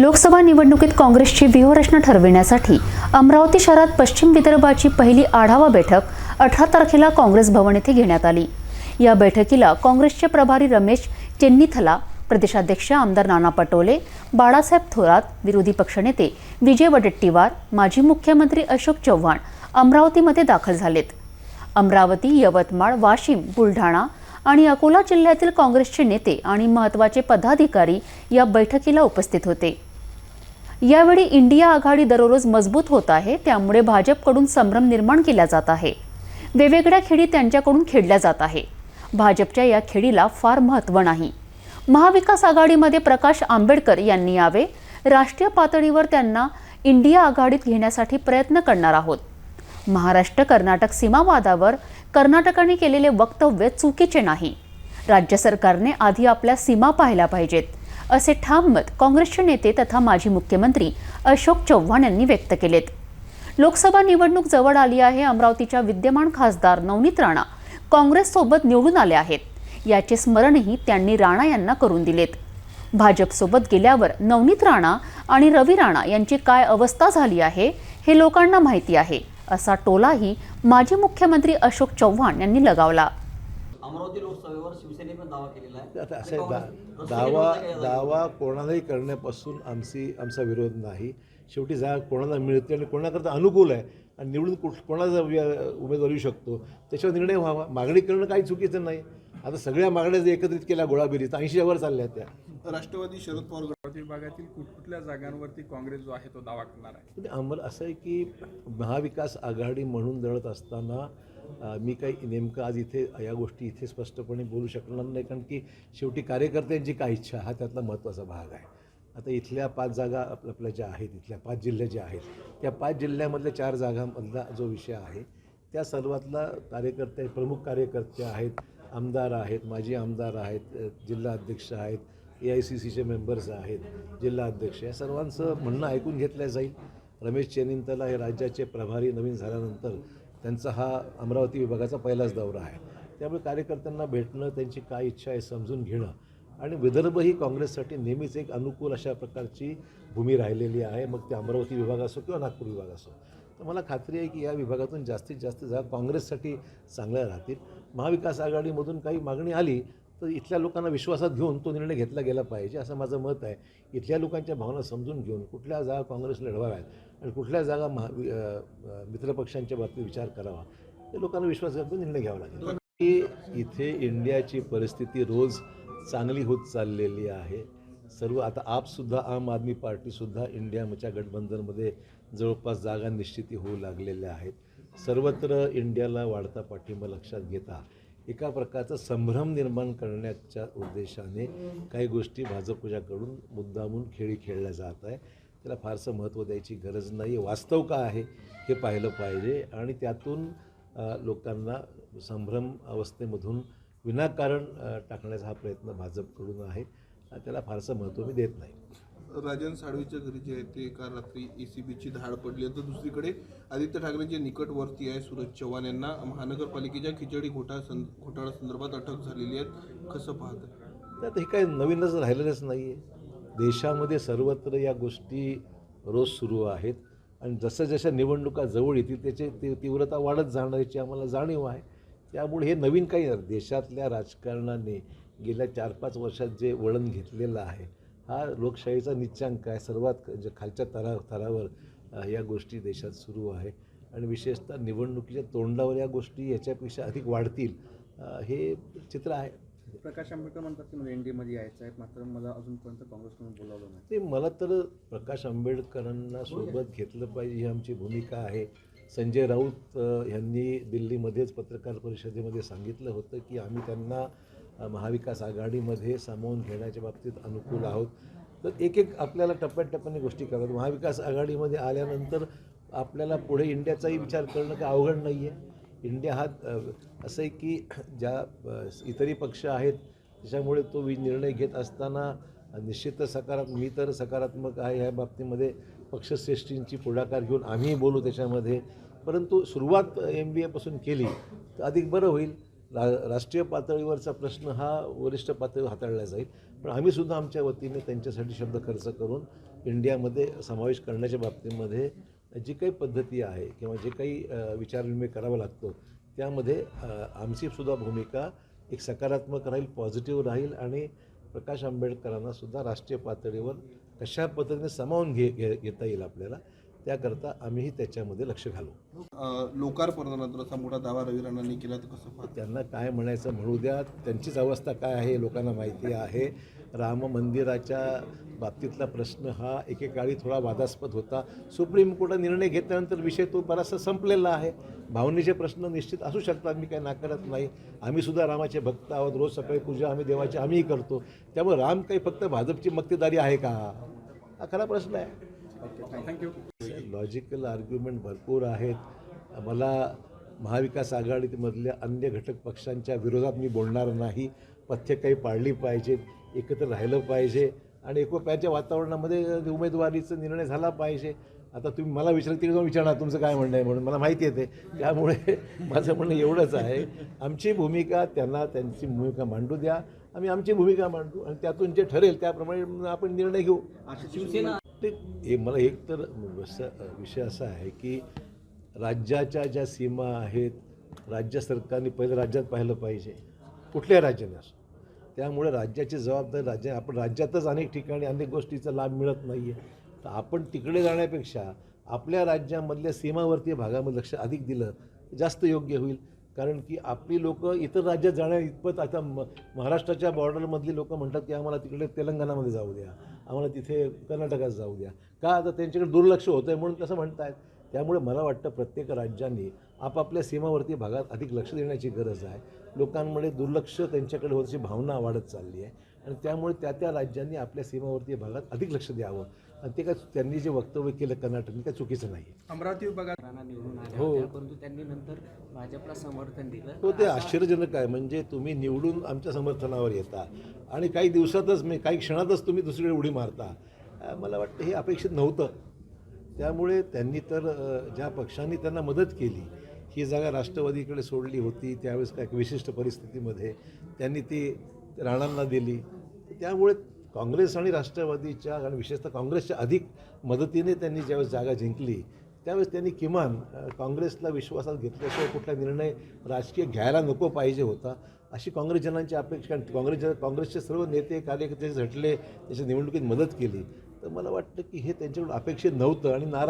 लोकसभा निवडणुकीत काँग्रेसची व्यूहरचना ठरविण्यासाठी अमरावती शहरात पश्चिम विदर्भाची पहिली आढावा बैठक अठरा तारखेला काँग्रेस भवन येथे घेण्यात आली. या बैठकीला काँग्रेसचे प्रभारी रमेश चेन्नीथला प्रदेशाध्यक्ष आमदार नाना पटोले बाळासाहेब थोरात विरोधी पक्षनेते विजय वडेट्टीवार माजी मुख्यमंत्री अशोक चव्हाण अमरावतीमध्ये दाखल झालेत. अमरावती यवतमाळ वाशिम बुलढाणा आणि अकोला जिल्ह्यातील काँग्रेसचे नेते आणि महत्त्वाचे पदाधिकारी या बैठकीला उपस्थित होते. यावेळी इंडिया आघाडी दररोज मजबूत होत आहे त्यामुळे भाजपकडून संभ्रम निर्माण केला जात आहे. वेगवेगळ्या खेळी त्यांच्याकडून खेळल्या जात आहे. भाजपच्या या खेळीला फार महत्त्व नाही. महाविकास आघाडीमध्ये प्रकाश आंबेडकर यांनी यावे राष्ट्रीय पातळीवर त्यांना इंडिया आघाडीत घेण्यासाठी प्रयत्न करणार आहोत. महाराष्ट्र कर्नाटक सीमावादावर कर्नाटकाने केलेले वक्तव्य चुकीचे नाही. राज्य सरकारने आधी आपल्या सीमा पाहायला पाहिजेत. असे ठाम मत काँग्रेसचे नेते तथा माजी मुख्यमंत्री अशोक चव्हाण यांनी व्यक्त केलेत. लोकसभा निवडणूक जवळ आली आहे. अमरावतीच्या विद्यमान खासदार नवनीत राणा काँग्रेससोबत निवडून आले आहेत. याचे स्मरणही त्यांनी राणा यांना करून दिलेत. भाजपसोबत गेल्यावर नवनीत राणा आणि रवी राणा यांची काय अवस्था झाली आहे हे लोकांना माहिती आहे असा टोलाही माजी मुख्यमंत्री अशोक चव्हाण यांनी लगावला. अमरावती लोकसभेवर शिवसेनेने दावा केलेला आहे. असं दा दावा दावा कोणालाही करण्यापासून आमची आमचा विरोध नाही. शेवटी जागा कोणाला मिळते आणि कोणाकरता अनुकूल आहे आणि निवडून कुठ कोणाचा उमेदवार येऊ शकतो त्याच्यावर निर्णय व्हावा. मागणी करणं काही चुकीचं नाही. आता सगळ्या मागण्या जर एकत्रित केल्या गोळाबिरीत ऐंशी वर चालल्या त्या. राष्ट्रवादी शरद पवार अमरावती विभागातील कुठकुठल्या जागांवरती काँग्रेस जो आहे तो दावा करणार आहे? म्हणजे आम्हाला असं आहे की महाविकास आघाडी म्हणून लढत असताना मी काही नेमकं आज इथे या गोष्टी इथे स्पष्टपणे बोलू शकणार नाही कारण की शेवटी कार्यकर्त्यांची काय इच्छा हा त्यातला महत्त्वाचा भाग आहे. आता इथल्या पाच जागा आपल्या आपल्या ज्या आहेत इथल्या पाच जिल्हे ज्या आहेत त्या पाच जिल्ह्यामधल्या चार जागांमधला जो विषय आहे त्या सर्वातला कार्यकर्ते प्रमुख कार्यकर्ते आहेत आमदार आहेत माजी आमदार आहेत जिल्हा अध्यक्ष आहेत ए आय सी सीचे मेंबर्स आहेत जिल्हा अध्यक्ष या सर्वांचं म्हणणं ऐकून घेतलं जाईल. रमेश चेनिंतला हे राज्याचे प्रभारी नवीन झाल्यानंतर त्यांचा हा अमरावती विभागाचा पहिलाच दौरा आहे. त्यामुळे कार्यकर्त्यांना भेटणं त्यांची काय इच्छा आहे समजून घेणं आणि विदर्भ ही काँग्रेससाठी नेहमीच एक अनुकूल अशा प्रकारची भूमी राहिलेली आहे. मग ते अमरावती विभाग असो किंवा नागपूर विभाग असो. तर मला खात्री आहे की या विभागातून जास्तीत जास्त जागा काँग्रेससाठी चांगल्या राहतील. महाविकास आघाडीमधून काही मागणी आली तर इथल्या लोकांना विश्वासात घेऊन तो निर्णय घेतला गेला पाहिजे असं माझं मत आहे. इथल्या लोकांच्या भावना समजून घेऊन कुठल्या जागा काँग्रेस लढवाव्यात? आणि कुठल्या जागा महा मित्रपक्षांच्या बाबतीत विचार करावा हे लोकांना विश्वासात निर्णय घ्यावा लागेल. की इथे इंडियाची परिस्थिती रोज चांगली होत चाललेली आहे. सर्व आता आपसुद्धा आम आदमी पार्टीसुद्धा इंडियाच्या गठबंधनमध्ये जवळपास जागा निश्चिती होऊ लागलेल्या आहेत. सर्वत्र इंडियाला वाढता पाठिंबा लक्षात घेता एका प्रकारचा संभ्रम निर्माण करण्याच्या उद्देशाने काही गोष्टी भाजपच्याकडून मुद्दामून खेळी खेळल्या जात आहे त्याला फारसं महत्त्व द्यायची गरज नाही वास्तव काय आहे हे पाहिलं पाहिजे आणि त्यातून लोकांना संभ्रम अवस्थेमधून विनाकारण टाकण्याचा हा प्रयत्न भाजपकडून आहे. त्याला फारसं महत्त्व मी देत नाही. राजन साळवीच्या घरी जे आहे ते एका रात्री ए सी बीची धाड पडली आहे तर दुसरीकडे आदित्य ठाकरेंचे निकटवर्ती आहे सूरज चव्हाण यांना. महानगरपालिकेच्या खिचडी घोटाळा सं घोटाळा संदर्भात अटक झालेली आहे. कसं पाहतं त्यात हे काही नवीनच राहिलेलंच नाही आहे देशामध्ये सर्वत्र या गोष्टी रोज सुरू आहेत. आणि जसं जशा निवडणुका जवळ येतील त्याची ती तीव्रता वाढत जाणार याची आम्हाला जाणीव आहे. त्यामुळे हे नवीन काही देशातल्या राजकारणाने गेल्या चार पाच वर्षात जे वळण घेतलेलं आहे हा लोकशाहीचा निच्चांक आहे. सर्वात जे खालच्या तरा थरावर या गोष्टी देशात सुरू आहे. आणि विशेषतः निवडणुकीच्या तोंडावर या गोष्टी याच्यापेक्षा अधिक वाढतील हे चित्र आहे. प्रकाश आंबेडकर म्हणतात की मला एनडीएमध्ये यायचं आहे मात्र मला अजूनपर्यंत काँग्रेसकडून बोलावलं नाही. ते मला तर प्रकाश आंबेडकरांना सोबत घेतलं पाहिजे ही आमची भूमिका आहे. संजय राऊत यांनी दिल्लीमध्येच पत्रकार परिषदेमध्ये सांगितलं होतं की आम्ही त्यांना महाविकास आघाडीमध्ये सामावून घेण्याच्या बाबतीत अनुकूल आहोत. तर एक एक आपल्याला टप्प्याटप्प्याने गोष्टी कराव्यात महाविकास आघाडीमध्ये आल्यानंतर आपल्याला पुढे इंडियाचाही विचार करणं काही अवघड नाही आहे इंडिया हा असं आहे की ज्या इतरही पक्ष आहेत त्याच्यामुळे तो निर्णय घेत असताना निश्चित सकारात्मक मी तर सकारात्मक आहे ह्या बाबतीमध्ये पक्षश्रेष्ठींची पुढाकार घेऊन आम्ही बोलू त्याच्यामध्ये. परंतु सुरुवात एम बी एपासून केली तर अधिक बरं होईल. रा राष्ट्रीय पातळीवरचा प्रश्न हा वरिष्ठ पातळीवर हाताळला जाईल. पण आम्हीसुद्धा आमच्या वतीने त्यांच्यासाठी शब्द खर्च करून इंडियामध्ये समावेश करण्याच्या बाबतीमध्ये जी काही पद्धती आहे किंवा जे काही विचारविनिमय करावा लागतो त्यामध्ये आमचीसुद्धा भूमिका एक सकारात्मक राहील पॉझिटिव्ह राहील आणि प्रकाश आंबेडकरांनासुद्धा राष्ट्रीय पातळीवर कशा पद्धतीने सामावून घे घे घेता येईल आपल्याला त्याकरता आम्हीही त्याच्यामध्ये लक्ष घालू. असा मोठा दावा रवी राणांनी केला तर कसं त्यांना काय म्हणायचं म्हणू द्या. त्यांचीच अवस्था काय आहे लोकांना माहिती आहे. राम मंदिराच्या बाबतीतला प्रश्न हा एकेकाळी थोडा वादास्पद होता. सुप्रीम कोर्टात निर्णय घेतल्यानंतर विषय तो बराचसा संपलेला आहे. भावनेचे प्रश्न निश्चित असू शकतात. मी काही नाकारत नाही. आम्ही सुद्धा रामाचे भक्त आहोत. रोज सकाळी पूजा आम्ही देवाची आम्हीही करतो. त्यामुळे राम काही फक्त भाजपची मक्तेदारी आहे का? हा खरा प्रश्न आहे. थँक्यू लॉजिकल आर्ग्युमेंट भरपूर आहेत. मला महाविकास आघाडीमधल्या अन्य घटक पक्षांच्या विरोधात मी बोलणार नाही. पथ्य काही पाळली पाहिजेत एकत्र राहिलं पाहिजे आणि एकोप्याच्या वातावरणामध्ये उमेदवारीचा निर्णय झाला पाहिजे. आता तुम्ही मला विचार तिकडे जाऊन विचारणार तुमचं काय म्हणणं आहे म्हणून. मला माहिती येते त्यामुळे माझं म्हणणं एवढंच आहे. आमची भूमिका त्यांना त्यांची भूमिका मांडू द्या. आम्ही आमची भूमिका मांडू आणि त्यातून जे ठरेल त्याप्रमाणे आपण निर्णय घेऊ. शिवसेना ते हे मला एक तर विषय असा आहे की राज्याच्या ज्या सीमा आहेत राज्य सरकारने पहिलं राज्यात पाहिलं पाहिजे. कुठल्याही राज्याने असो. त्यामुळे राज्याची जबाबदारी राज्य आपण राज्यातच अनेक ठिकाणी अनेक गोष्टीचा लाभ मिळत नाही आहे तर आपण तिकडे जाण्यापेक्षा आपल्या राज्यामधल्या सीमावर्तीय भागामध्ये लक्ष अधिक दिलं जास्त योग्य होईल. कारण की आपली लोक इतर राज्यात जाण्या इतपत आता म महाराष्ट्राच्या बॉर्डरमधली लोक म्हणतात की आम्हाला तिकडे तेलंगणामध्ये जाऊ द्या. आम्हाला तिथे कर्नाटकात जाऊ द्या. का आता त्यांच्याकडे दुर्लक्ष होतं आहे म्हणून तसं म्हणतायत. त्यामुळे मला वाटतं प्रत्येक राज्यांनी आपापल्या सीमावर्ती भागात अधिक लक्ष देण्याची गरज आहे. लोकांमध्ये दुर्लक्ष त्यांच्याकडे होतची भावना वाढत चालली आहे. आणि त्यामुळे त्या त्या राज्यांनी आपल्या सीमावर्ती भागात अधिक लक्ष द्यावं. आणि ते काय त्यांनी जे वक्तव्य केलं कर्नाटकने काय चुकीचं नाही अमरावती विभागात राणा निवडून आल्या हो. होत्या परंतु त्यांनी नंतर भाजपला समर्थन दिलं. हो ते आश्चर्यजनक आहे. म्हणजे तुम्ही निवडून आमच्या समर्थनावर येता आणि काही दिवसातच मी काही क्षणातच तुम्ही दुसरीकडे उडी मारता. अ, मला वाटतं हे अपेक्षित नव्हतं. त्यामुळे त्यांनी तर अ, ज्या पक्षांनी त्यांना मदत केली ही जागा राष्ट्रवादीकडे सोडली होती त्यावेळेस काय विशिष्ट परिस्थितीमध्ये त्यांनी ती राणांना दिली. त्यामुळे काँग्रेस आणि राष्ट्रवादीच्या आणि विशेषतः काँग्रेसच्या अधिक मदतीने त्यांनी ज्यावेळेस जागा जिंकली त्यावेळेस त्यांनी किमान काँग्रेसला विश्वासात घेतल्याशिवाय कुठला निर्णय राजकीय घ्यायला नको पाहिजे होता. अशी काँग्रेसजनांची अपेक्षा आणि काँग्रेस काँग्रेसचे सर्व नेते कार्यकर्ते झटले त्याच्या निवडणुकीत मदत केली. तर मला वाटतं की हे त्यांच्याकडून अपेक्षित नव्हतं आणि नाराज